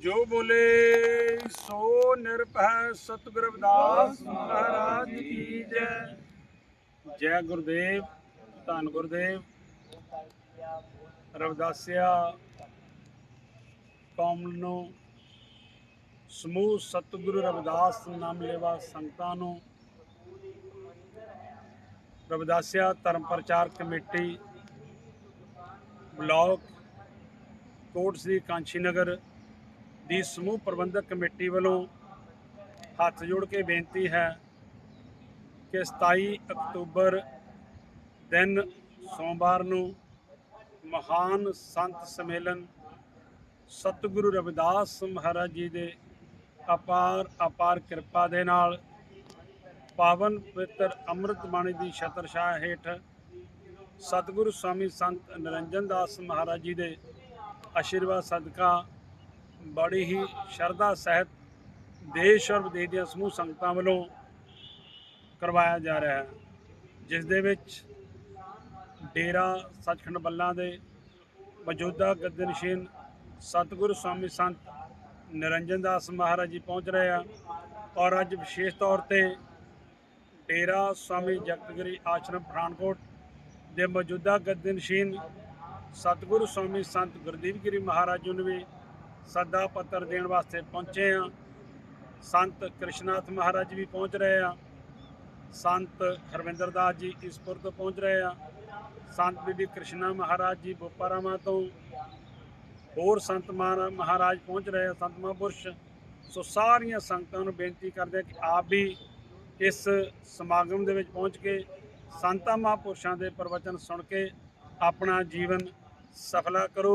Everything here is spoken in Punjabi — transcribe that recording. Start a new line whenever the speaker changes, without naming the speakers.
ਜੋ ਬੋਲੇ, ਸੋ ਨਿਰਭੈ ਸਤਿਗੁਰ ਰਵਿਦਾਸ ਮਹਾਰਾਜ ਕੀ ਜੈ। ਜੈ ਗੁਰਦੇਵ, ਧੰਨ ਗੁਰਦੇਵ, ਰਵਦਾਸਿਆ ਕੌਮ ਨੂੰ ਸਮੂਹ ਸਤਿਗੁਰੂ ਰਵਦਾਸ, ਨਾਮ ਲੈਵਾ ਸੰਗਤਾਂ ਨੂੰ। ਰਵਦਾਸਿਆ, ਧਰਮ ਪ੍ਰਚਾਰ ਕਮੇਟੀ, ਬਲਾਕ ਕੋਟ ਸ੍ਰੀ ਕਾਂਚੀ ਨਗਰ ਦੀ ਸਮੂਹ ਪ੍ਰਬੰਧਕ ਕਮੇਟੀ ਵੱਲੋਂ ਹੱਥ ਜੋੜ ਕੇ ਬੇਨਤੀ ਹੈ ਕਿ 27 ਅਕਤੂਬਰ ਦਿਨ ਸੋਮਵਾਰ ਨੂੰ ਮਹਾਨ ਸੰਤ ਸਮੇਲਨ ਸਤਿਗੁਰੂ ਰਵਿਦਾਸ ਮਹਾਰਾਜ ਜੀ ਦੇ ਅਪਾਰ ਅਪਾਰ ਕਿਰਪਾ ਦੇ ਨਾਲ ਪਾਵਨ ਪਵਿੱਤਰ ਅੰਮ੍ਰਿਤ ਬਾਣੀ ਦੀ ਛਤਰ ਛਾਇਆ ਹੇਠ ਸਤਿਗੁਰੂ ਸਵਾਮੀ ਸੰਤ ਨਿਰੰਜਨ ਦਾਸ ਮਹਾਰਾਜ ਜੀ ਦੇ ਆਸ਼ੀਰਵਾਦ ਸਦਕਾ ਬੜੀ ਹੀ ਸ਼ਰਧਾ ਸਹਿਤ ਦੇਸ਼ ਔਰ ਵਿਦੇਸ਼ ਦੀਆਂ ਸਮੂਹ ਸੰਗਤਾਂ ਵੱਲੋਂ ਕਰਵਾਇਆ ਜਾ ਰਿਹਾ ਹੈ। ਜਿਸ ਦੇ ਵਿੱਚ ਡੇਰਾ ਸੱਚਖੰਡ ਬੱਲਾਂ ਦੇ ਮੌਜੂਦਾ ਗੱਦਨਸ਼ੀਨ ਸਤਿਗੁਰੂ ਸਵਾਮੀ ਸੰਤ ਨਿਰੰਜਨ ਦਾਸ ਮਹਾਰਾਜ ਜੀ ਪਹੁੰਚ ਰਹੇ ਆ ਔਰ ਅੱਜ ਵਿਸ਼ੇਸ਼ ਤੌਰ ਤੇ ਡੇਰਾ ਸਵਾਮੀ ਜਗਤਗਿਰੀ ਆਸ਼ਰਮ ਪਠਾਨਕੋਟ ਦੇ ਮੌਜੂਦਾ ਗੱਦਨਸ਼ੀਨ ਸਤਿਗੁਰੂ ਸਵਾਮੀ ਸੰਤ ਗੁਰਦੀਪ ਗਿਰੀ ਮਹਾਰਾਜ ਜੀ ਨੂੰ ਵੀ ਸੱਦਾ ਪੱਤਰ ਦੇਣ ਵਾਸਤੇ ਪਹੁੰਚੇ ਆ ਸੰਤ ਕ੍ਰਿਸ਼ਨਾਥ ਮਹਾਰਾਜ ਜੀ ਵੀ ਪਹੁੰਚ ਰਹੇ ਆ ਸੰਤ ਹਰਵਿੰਦਰ ਦਾਸ ਜੀ ਇਸਪੁਰ ਤੋਂ ਪਹੁੰਚ ਰਹੇ ਆ ਸੰਤ ਬੀਬੀ ਕ੍ਰਿਸ਼ਨਾ ਮਹਾਰਾਜ ਜੀ ਬੋਪਾਰਾਮਾ ਤੋਂ ਹੋਰ ਸੰਤ ਮਹਾਰਾ- ਮਹਾਰਾਜ ਪਹੁੰਚ ਰਹੇ ਆ ਸੰਤ ਮਹਾਂਪੁਰਸ਼। ਸੋ ਸਾਰੀਆਂ ਸੰਗਤਾਂ ਨੂੰ ਬੇਨਤੀ ਕਰਦੇ ਆ ਕਿ ਆਪ ਵੀ ਇਸ ਸਮਾਗਮ ਦੇ ਵਿੱਚ ਪਹੁੰਚ ਕੇ ਸੰਤਾਂ ਮਹਾਂਪੁਰਸ਼ਾਂ ਦੇ ਪ੍ਰਵਚਨ ਸੁਣ ਕੇ ਆਪਣਾ ਜੀਵਨ ਸਫਲਾ ਕਰੋ।